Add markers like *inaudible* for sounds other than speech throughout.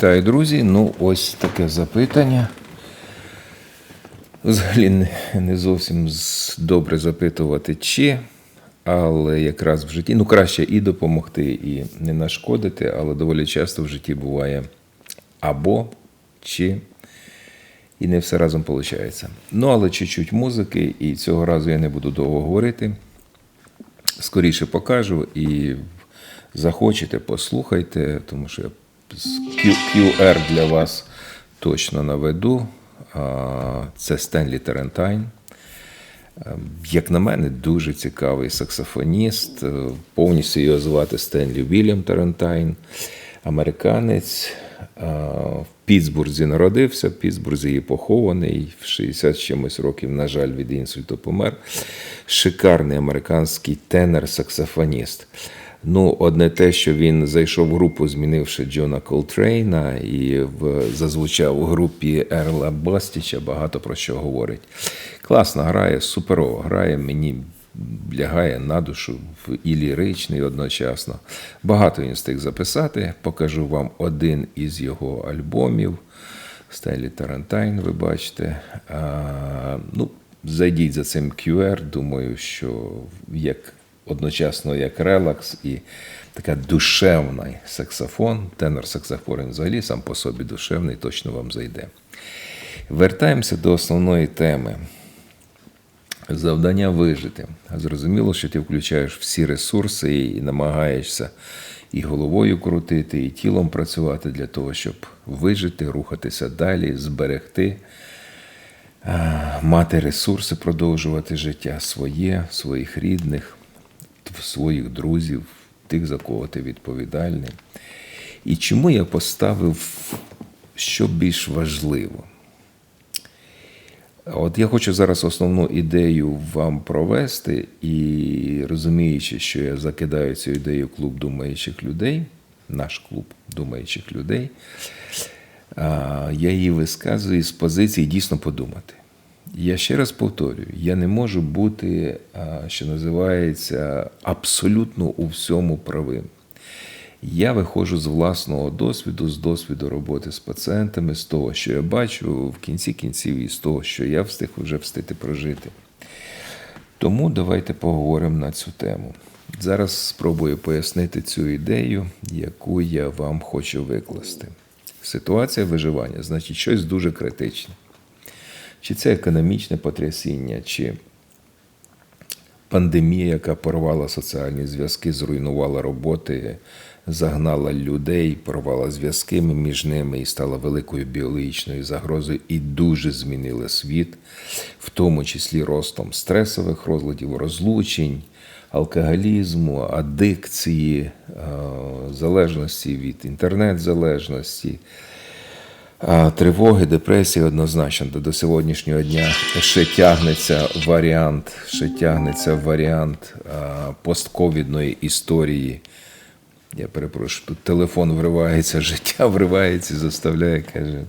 Вітаю, друзі. Ну, ось таке запитання. Взагалі не, зовсім добре запитувати, чи, але якраз в житті, ну краще і допомогти, і не нашкодити, але доволі часто в житті буває або чи, і не все разом виходить. Ну, але чуть-чуть музики, і цього разу я не буду довго говорити. Скоріше покажу і захочете, послухайте, тому що я QR для вас точно наведу. Це Стенлі Терентайн. Е, Як на мене, дуже цікавий саксофоніст. Е, Повністю його звати Стенлі Вільям Тарантайн, американець. В Пітсбурзі народився, в Пітсбурзі є похований. В 60 з чимось років, на жаль, від інсульту помер. Шикарний американський тенор-саксофоніст. Ну, одне те, що він зайшов в групу, змінивши Джона Колтрейна, і в, зазвучав у групі Ерла Бастіча, багато про що говорить. Класно грає, суперово грає, мені лягає на душу і ліричний одночасно. Багато він встиг записати. Покажу вам один із його альбомів. Стайлі Тарантайн, ви бачите. А, ну, зайдіть за цим QR. Думаю, що як одночасно як релакс і така душевний саксофон. Тенор саксофон взагалі сам по собі душевний, точно вам зайде. Вертаємося до основної теми. Завдання вижити. Зрозуміло, що ти включаєш всі ресурси і намагаєшся і головою крутити, і тілом працювати для того, щоб вижити, рухатися далі, зберегти, мати ресурси, продовжувати життя своє, своїх рідних, своїх друзів, тих, за кого ти відповідальний. І чому я поставив, що більш важливо? От я хочу зараз основну ідею вам провести, і розуміючи, що я закидаю цю ідею клуб думаючих людей, наш клуб думаючих людей, я її висказую з позиції дійсно подумати. Я ще раз повторюю: я не можу бути, що називається, абсолютно у всьому правим. Я виходжу з власного досвіду, з досвіду роботи з пацієнтами, з того, що я бачу в кінці кінців, і з того, що я встиг вже встигти прожити. Тому давайте поговоримо на цю тему. Зараз спробую пояснити цю ідею, яку я вам хочу викласти. Ситуація виживання, значить, щось дуже критичне. Чи це економічне потрясіння, чи пандемія, яка порвала соціальні зв'язки, зруйнувала роботи, загнала людей, порвала зв'язки між ними і стала великою біологічною загрозою, і дуже змінила світ, в тому числі ростом стресових розладів, розлучень, алкоголізму, адикції, е, залежності від інтернет-залежності. Тривоги, депресії однозначно до, сьогоднішнього дня ще тягнеться варіант, ще тягнеться варіант постковідної історії. Я перепрошую, тут телефон вривається, *laughs* життя вривається, заставляє, каже,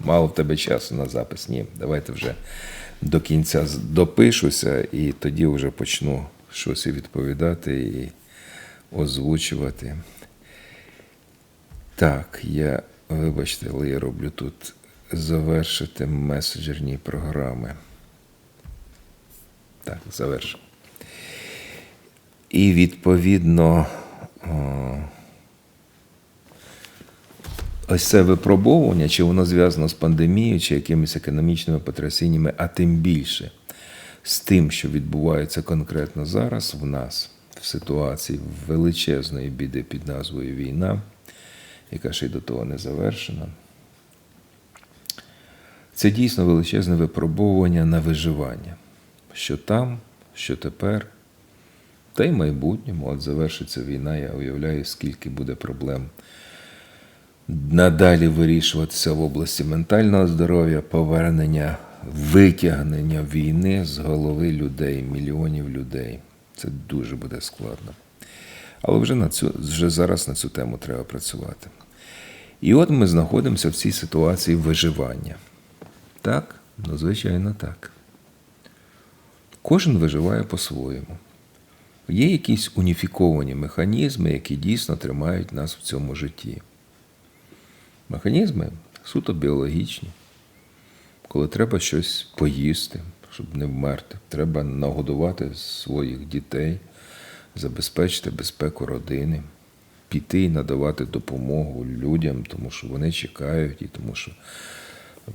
мало в тебе часу на запис. Ні, давайте вже до кінця допишуся і тоді вже почну щось відповідати і озвучувати. Так, я, вибачте, але я роблю тут завершити меседжерні програми. Так, завершив. І відповідно. Ось це випробовування, чи воно зв'язано з пандемією, чи якимись економічними потрясіннями, а тим більше з тим, що відбувається конкретно зараз в нас, в ситуації величезної біди під назвою Війна, яка ще й до того не завершена. Це дійсно величезне випробовування на виживання. Що там, що тепер, та й в майбутньому, от завершиться війна, я уявляю, скільки буде проблем надалі вирішуватися в області ментального здоров'я, повернення, витягнення війни з голови людей, мільйонів людей. Це дуже буде складно. Але вже, на цю, вже зараз на цю тему треба працювати. І от ми знаходимося в цій ситуації виживання. Так? Ну, звичайно, так. Кожен виживає по-своєму. Є якісь уніфіковані механізми, які дійсно тримають нас в цьому житті. Механізми суто біологічні. Коли треба щось поїсти, щоб не вмерти, треба нагодувати своїх дітей, забезпечити безпеку родини, піти і надавати допомогу людям, тому що вони чекають, і тому що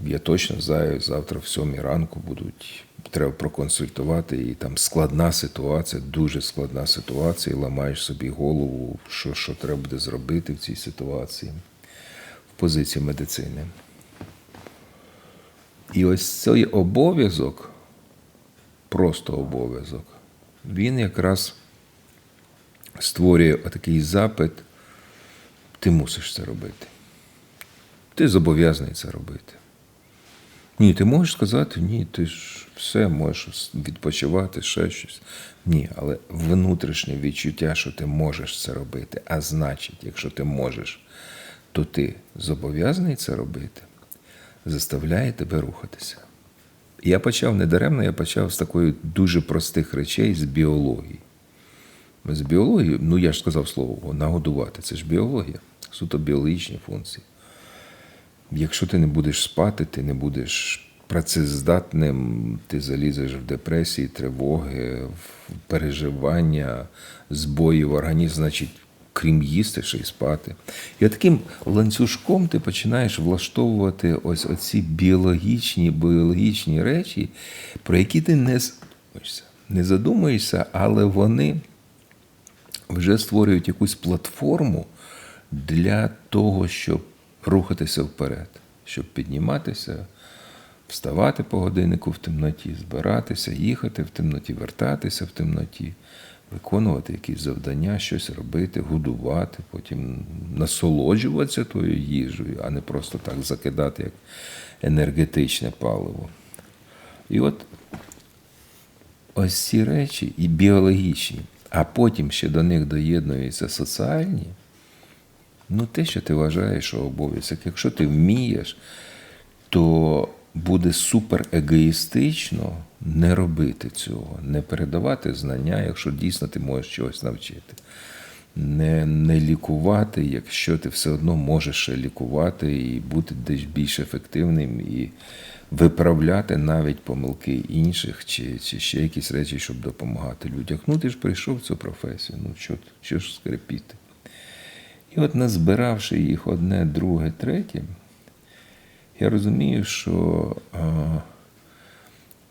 я точно знаю, завтра в сьомій ранку будуть. Треба проконсультувати, і там складна ситуація, дуже складна ситуація, і ламаєш собі голову, що, що треба буде зробити в цій ситуації в позиції медицини. І ось цей обов'язок, просто обов'язок, він якраз створює такий запит, ти мусиш це робити. Ти зобов'язаний це робити. Ні, ти можеш сказати, ні, ти ж все можеш відпочивати, ще щось. Ні, але внутрішнє відчуття, що ти можеш це робити, а значить, якщо ти можеш, то ти зобов'язаний це робити, заставляє тебе рухатися. Я почав недаремно, я почав з такої дуже простих речей, з біології. З біології, ну я ж сказав слово, нагодувати, це ж біологія, суто біологічні функції. Якщо ти не будеш спати, ти не будеш працездатним, ти залізеш в депресії, тривоги, в переживання, збої в організм, значить, крім їсти, ще й спати. І таким ланцюжком ти починаєш влаштовувати ось оці біологічні, біологічні речі, про які ти не, не задумуєшся, але вони вже створюють якусь платформу для того, щоб рухатися вперед, щоб підніматися, вставати по годиннику в темноті, збиратися, їхати в темноті, вертатися в темноті, виконувати якісь завдання, щось робити, годувати, потім насолоджуватися тою їжею, а не просто так закидати як енергетичне паливо. І от ось ці речі і біологічні, а потім ще до них доєднуються соціальні. Ну, те, що ти вважаєш, що обов'язок. Якщо ти вмієш, то буде супер егоїстично не робити цього, не передавати знання, якщо дійсно ти можеш чогось навчити. Не не лікувати, якщо ти все одно можеш лікувати і бути десь більш ефективним, і виправляти навіть помилки інших, чи чи ще якісь речі, щоб допомагати людям. Ну, ти ж прийшов в цю професію, ну що, що ж скрипіти? І от назбиравши їх одне, друге, третє, я розумію, що а,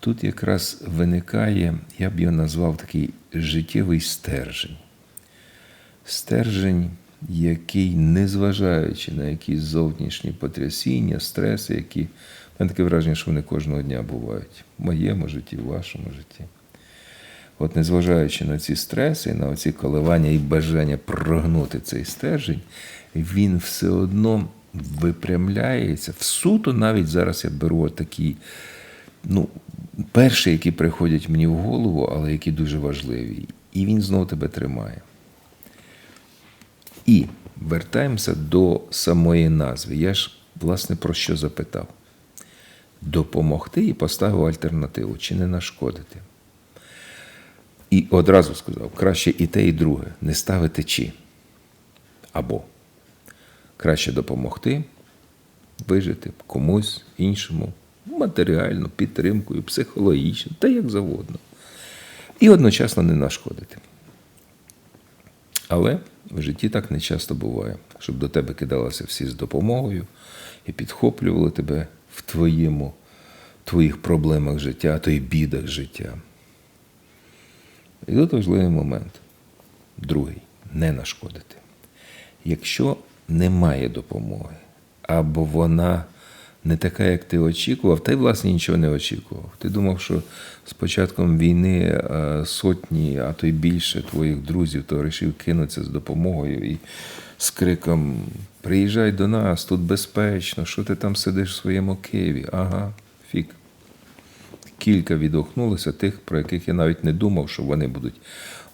тут якраз виникає, я б його назвав такий життєвий стержень. Стержень, який, незважаючи на якісь зовнішні потрясіння, стреси, які, мене таке враження, що вони кожного дня бувають в моєму житті, в вашому житті. От незважаючи на ці стреси, на ці коливання і бажання прогнути цей стержень, він все одно випрямляється. В суто навіть зараз я беру такі, ну, перші, які приходять мені в голову, але які дуже важливі. І він знову тебе тримає. І вертаємося до самої назви. Я ж, власне, про що запитав? Допомогти і поставив альтернативу, чи не нашкодити. І одразу сказав, краще і те, і друге. Не ставити чи. Або краще допомогти, вижити комусь іншому, матеріально, підтримкою, психологічно, та як завгодно. І одночасно не нашкодити. Але в житті так не часто буває, щоб до тебе кидалися всі з допомогою і підхоплювали тебе в твоєму, твоїх проблемах життя, а то й бідах життя. І тут важливий момент. другий не нашкодити. Якщо немає допомоги, або вона не така, як ти очікував, та й власне нічого не очікував. Ти думав, що з початком війни е, сотні, а то й більше твоїх друзів, товаришів кинуться з допомогою і з криком Приїжджай до нас, тут безпечно, що ти там сидиш в своєму Києві? Ага, фік. Кілька відгукнулося тих, про яких я навіть не думав, що вони будуть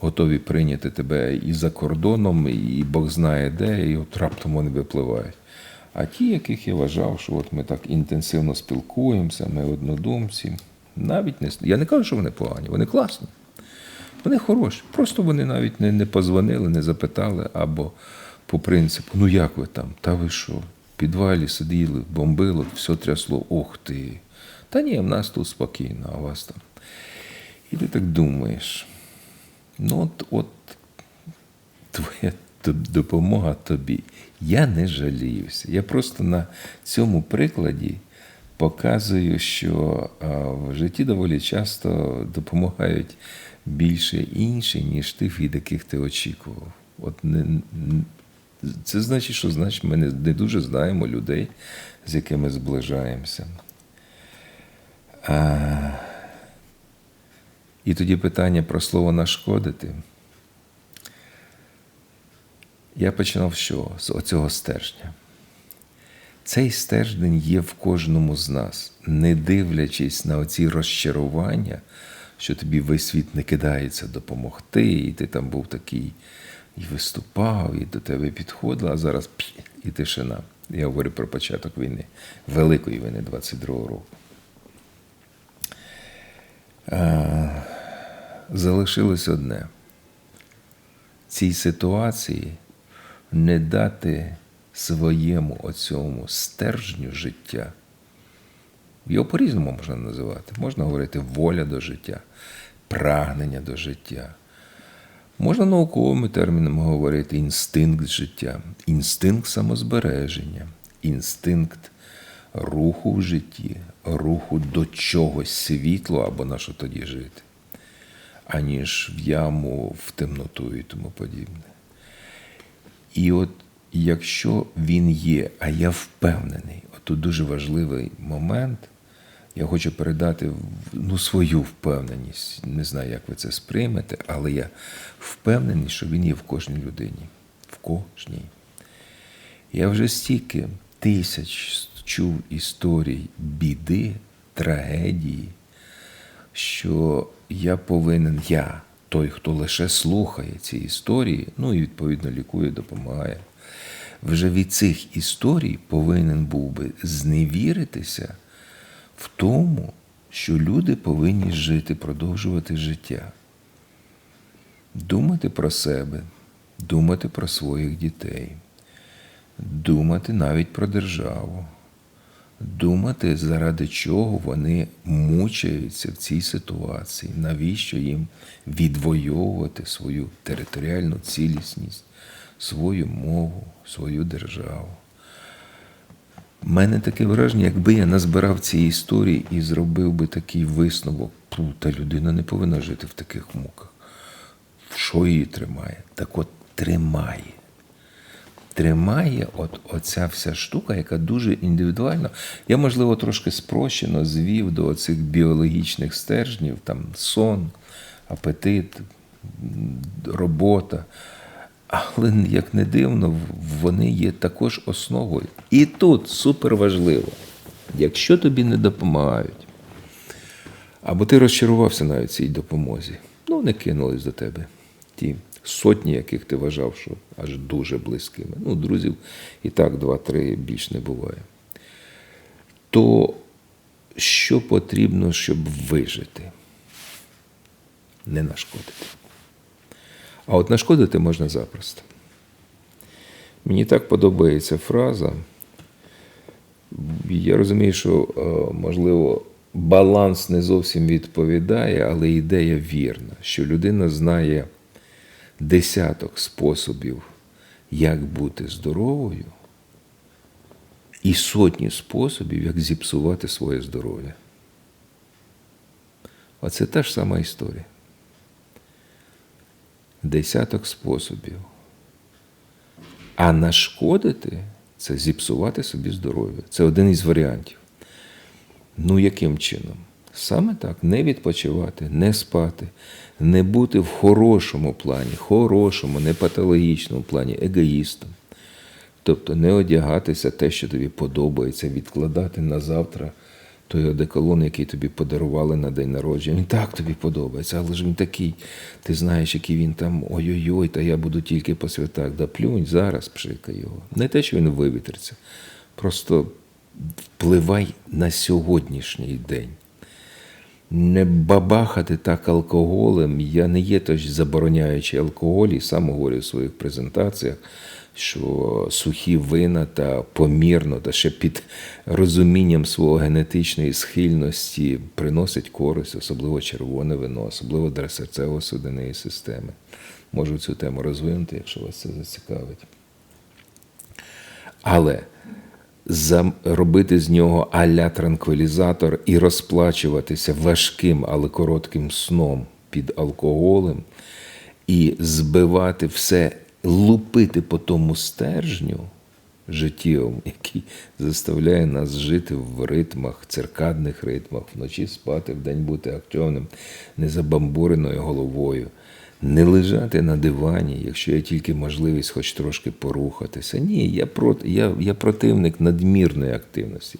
готові прийняти тебе і за кордоном, і Бог знає де, і от раптом вони випливають. А ті, яких я вважав, що от ми так інтенсивно спілкуємося, ми однодумці, навіть не я не кажу, що вони погані, вони класні. Вони хороші. Просто вони навіть не, не позвонили, не запитали, або по принципу, ну як ви там? Та ви що? В підвалі сиділи, бомбило, все трясло, ох ти. Та ні, в нас тут спокійно, а у вас там. І ти так думаєш. Ну, от, от твоя допомога тобі. Я не жаліюся. Я просто на цьому прикладі показую, що в житті доволі часто допомагають більше інші, ніж тих, від яких ти очікував. От не, це значить, що значить, ми не, дуже знаємо людей, з якими зближаємося. А, і тоді питання про слово нашкодити. Я починав з чого? З оцього стержня. Цей стержень є в кожному з нас, не дивлячись на оці розчарування, що тобі весь світ не кидається допомогти, і ти там був такий і виступав, і до тебе підходила, а зараз п'є, і тишина. Я говорю про початок війни, Великої війни 22-го року. А, залишилось одне. Цій ситуації не дати своєму оцьому стержню життя. Його по-різному можна називати. Можна говорити воля до життя, прагнення до життя. Можна науковими термінами говорити інстинкт життя, інстинкт самозбереження, інстинкт руху в житті, руху до чогось світло або на що тоді жити, аніж в яму, в темноту і тому подібне. І от якщо він є, а я впевнений, от тут дуже важливий момент, я хочу передати ну, свою впевненість. Не знаю, як ви це сприймете, але я впевнений, що він є в кожній людині. В кожній. Я вже стільки тисяч чув історій біди, трагедії, що я повинен, я, той, хто лише слухає ці історії, ну і відповідно лікує, допомагає, вже від цих історій повинен був би зневіритися в тому, що люди повинні жити, продовжувати життя. Думати про себе, думати про своїх дітей, думати навіть про державу, думати, заради чого вони мучаються в цій ситуації, навіщо їм відвоювати свою територіальну цілісність, свою мову, свою державу. У мене таке враження, якби я назбирав ці історії і зробив би такий висновок, «Пу, та людина не повинна жити в таких муках. Що її тримає? Так от тримає. Тримає от оця вся штука, яка дуже індивідуальна. Я, можливо, трошки спрощено звів до цих біологічних стержнів, там сон, апетит, робота. Але як не дивно, вони є також основою. І тут супер важливо, якщо тобі не допомагають, або ти розчарувався навіть цій допомозі, ну не кинулись до тебе ті сотні, яких ти вважав, що аж дуже близькими. Ну, друзів і так, два-три більш не буває. То що потрібно, щоб вижити? Не нашкодити. А от нашкодити можна запросто. Мені так подобається фраза. Я розумію, що, е, можливо, баланс не зовсім відповідає, але ідея вірна, що людина знає десяток способів, як бути здоровою, і сотні способів, як зіпсувати своє здоров'я. Оце та ж сама історія. Десяток способів. А нашкодити це зіпсувати собі здоров'я. Це один із варіантів. Ну, яким чином? Саме так, не відпочивати, не спати, не бути в хорошому плані, хорошому, не патологічному плані, егоїстом. Тобто не одягатися те, що тобі подобається, відкладати на завтра той одеколон, який тобі подарували на день народження. Він так тобі подобається, але ж він такий. Ти знаєш, який він там ой-ой-ой, та я буду тільки по святах. Да плюнь, зараз пшикай його. Не те, що він вивітриться. Просто впливай на сьогоднішній день. Не бабахати так алкоголем. Я не є тож забороняючи алкоголь, і сам говорю в своїх презентаціях, що сухі вина та помірно, та ще під розумінням свого генетичної схильності приносять користь, особливо червоне вино, особливо для серцево-судинної системи. Можу цю тему розвинути, якщо вас це зацікавить. Але робити з нього аля транквілізатор і розплачуватися важким, але коротким сном під алкоголем, і збивати все, лупити по тому стержню життєвому, який заставляє нас жити в ритмах, циркадних ритмах, вночі спати, вдень бути активним, незабамбуреною головою. Не лежати на дивані, якщо є тільки можливість хоч трошки порухатися. Ні, я проти, я, я противник надмірної активності.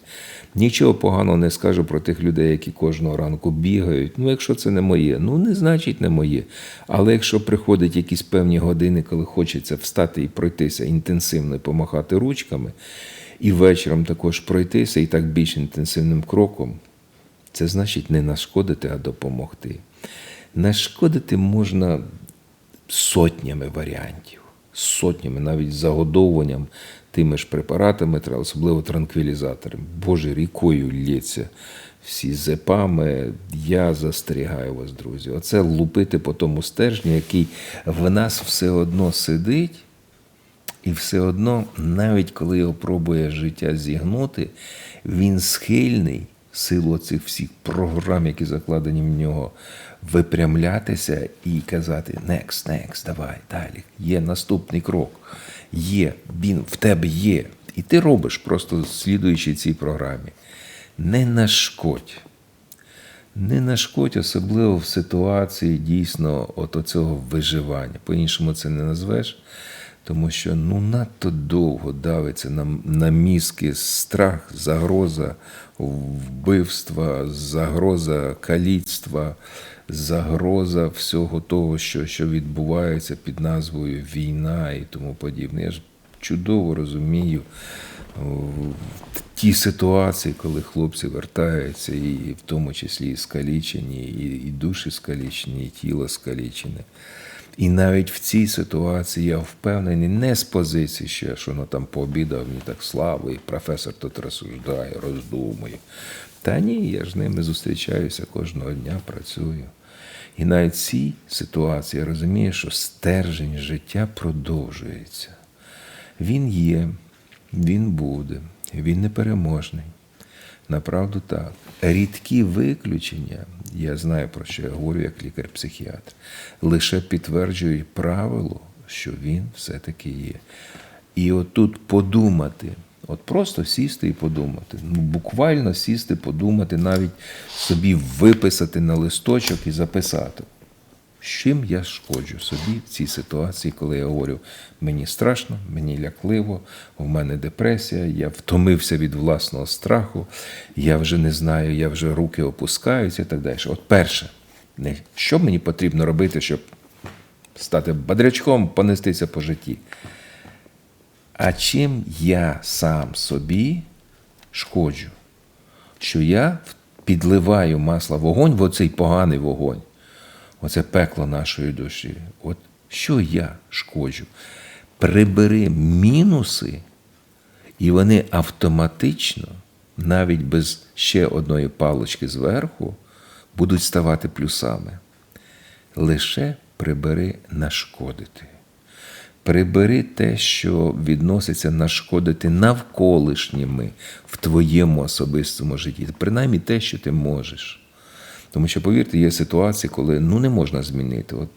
Нічого поганого не скажу про тих людей, які кожного ранку бігають. Ну, якщо це не моє, ну не значить не моє. Але якщо приходять якісь певні години, коли хочеться встати і пройтися інтенсивно помахати ручками, і вечором також пройтися і так більш інтенсивним кроком, це значить не нашкодити, а допомогти. Нашкодити можна сотнями варіантів, сотнями, навіть загодовуванням тими ж препаратами, особливо транквілізаторами. Боже, рікою лється всі зепами. Я застерігаю вас, друзі. Оце лупити по тому стержню, який в нас все одно сидить. І все одно, навіть коли його пробує життя зігнути, він схильний силу цих всіх програм, які закладені в нього, випрямлятися і казати next, next, давай, далі. Є наступний крок. Є, він в тебе є. І ти робиш, просто слідуючи цій програмі. Не нашкодь. Не нашкодь, особливо в ситуації дійсно от оцього виживання. По-іншому це не назвеш, тому що ну надто довго давиться на, на мізки страх, загроза вбивства, загроза каліцтва, загроза всього того, що, що відбувається під назвою війна і тому подібне. Я ж чудово розумію ті ситуації, коли хлопці вертаються, і в тому числі і скалічені, і, і душі скалічені, і тіло скалічене. І навіть в цій ситуації я впевнений не з позиції, ще, що ну там пообідав мені так славу, і професор тут розсуждає, роздумує. Та ні, я ж з ними зустрічаюся кожного дня, працюю. І навіть в цій ситуації я розумію, що стержень життя продовжується. Він є, він буде, він непереможний. Направду так. Рідкі виключення, я знаю про що я говорю як лікар-психіатр, лише підтверджують правило, що він все-таки є. І отут подумати, от просто сісти і подумати. Ну, буквально сісти, подумати, навіть собі виписати на листочок і записати. З чим я шкоджу собі в цій ситуації, коли я говорю, мені страшно, мені лякливо, в мене депресія, я втомився від власного страху, я вже не знаю, я вже руки опускаються і так далі. От перше, що мені потрібно робити, щоб стати бодрячком, понестися по житті. А чим я сам собі шкоджу? Що я підливаю масло вогонь, в оцей поганий вогонь оце пекло нашої душі. От що я шкоджу? Прибери мінуси, і вони автоматично, навіть без ще одної палочки зверху, будуть ставати плюсами. Лише прибери нашкодити. Прибери те, що відноситься нашкодити навколишніми в твоєму особистому житті, принаймні те, що ти можеш. Тому що, повірте, є ситуації, коли ну не можна змінити. От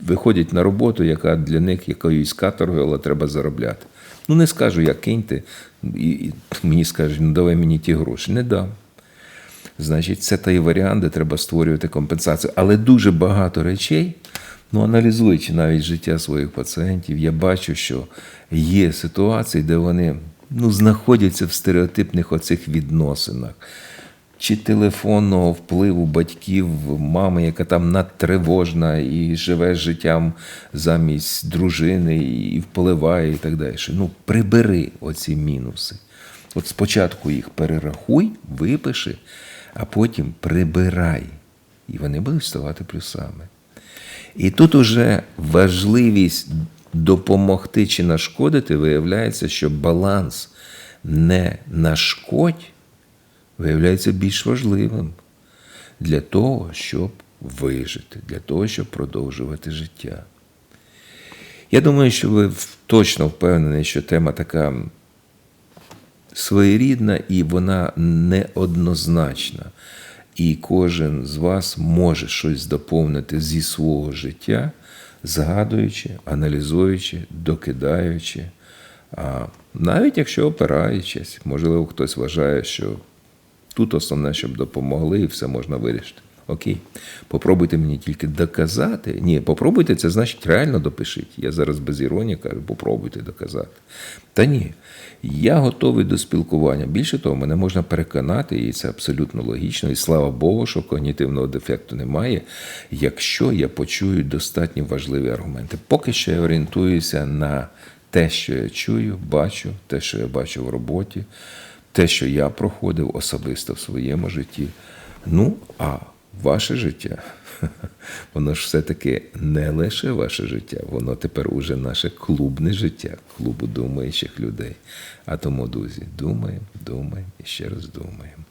виходять на роботу, яка для них якоюсь каторгою, але треба заробляти. Ну, не скажу, я киньте, і мені скажуть, ну давай мені ті гроші. Не дам. Значить, це той варіант, де треба створювати компенсацію. Але дуже багато речей, ну аналізуючи навіть життя своїх пацієнтів, я бачу, що є ситуації, де вони ну, знаходяться в стереотипних оцих відносинах. Чи телефонного впливу батьків, мами, яка там надтривожна і живе життям замість дружини, і впливає, і так далі. Ну, прибери оці мінуси. От спочатку їх перерахуй, випиши, а потім прибирай. І вони будуть ставати плюсами. І тут уже важливість допомогти чи нашкодити, виявляється, що баланс не нашкодь виявляється більш важливим для того, щоб вижити, для того, щоб продовжувати життя. Я думаю, що ви точно впевнені, що тема така своєрідна і вона неоднозначна. І кожен з вас може щось доповнити зі свого життя, згадуючи, аналізуючи, докидаючи. А навіть якщо опираючись, можливо, хтось вважає, що тут основне, щоб допомогли, і все можна вирішити. Окей, попробуйте мені тільки доказати. Ні, попробуйте, це значить реально допишіть. Я зараз без іронії кажу, попробуйте доказати. Та ні, я готовий до спілкування. Більше того, мене можна переконати, і це абсолютно логічно. І слава Богу, що когнітивного дефекту немає, якщо я почую достатньо важливі аргументи. Поки що я орієнтуюся на те, що я чую, бачу, те, що я бачу в роботі, те, що я проходив особисто в своєму житті. Ну, а ваше життя, *laughs* воно ж все-таки не лише ваше життя, воно тепер уже наше клубне життя, клубу думаючих людей. А тому, друзі, думаємо, думаємо і ще раз думаємо.